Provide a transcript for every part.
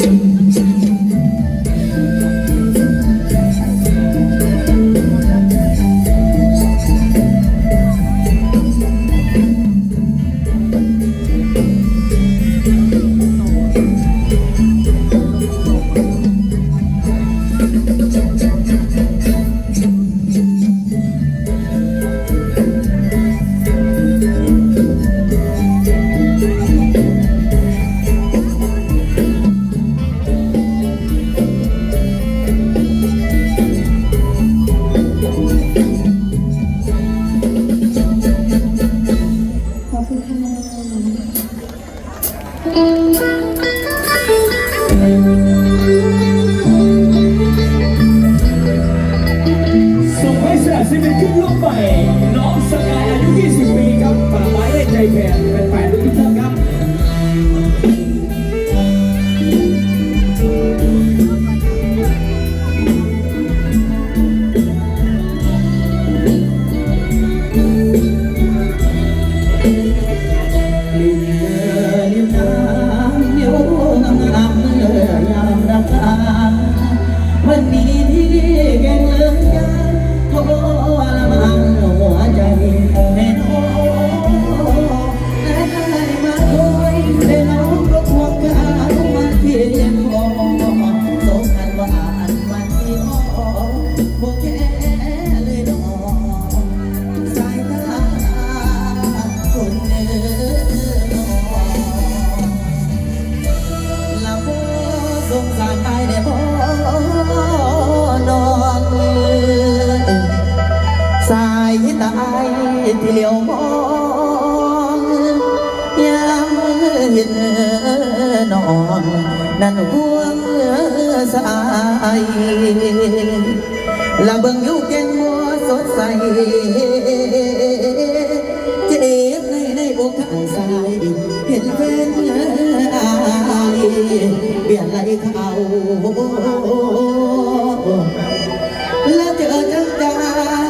Música เหล่ยวมองยามเนนอนนั่นหัวสายละเบิ่งอยู่แกงหัวสดใสเจ็บในในอกข้างซ้ายเห็นเป็นเปลี่ยนไหลเขาแล้วเจอจังจ้า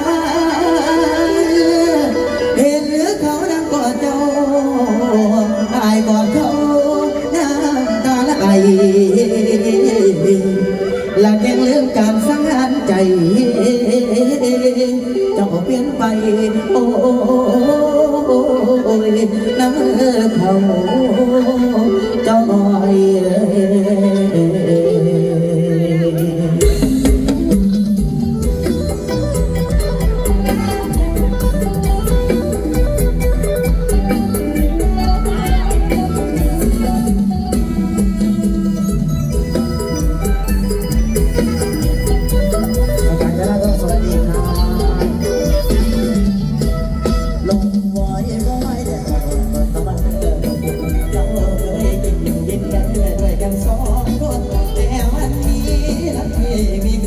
และแกงเรื่องการสังหางใจจะเปลี่ยนไป โอ้ยน้ำเขาจ้อย mi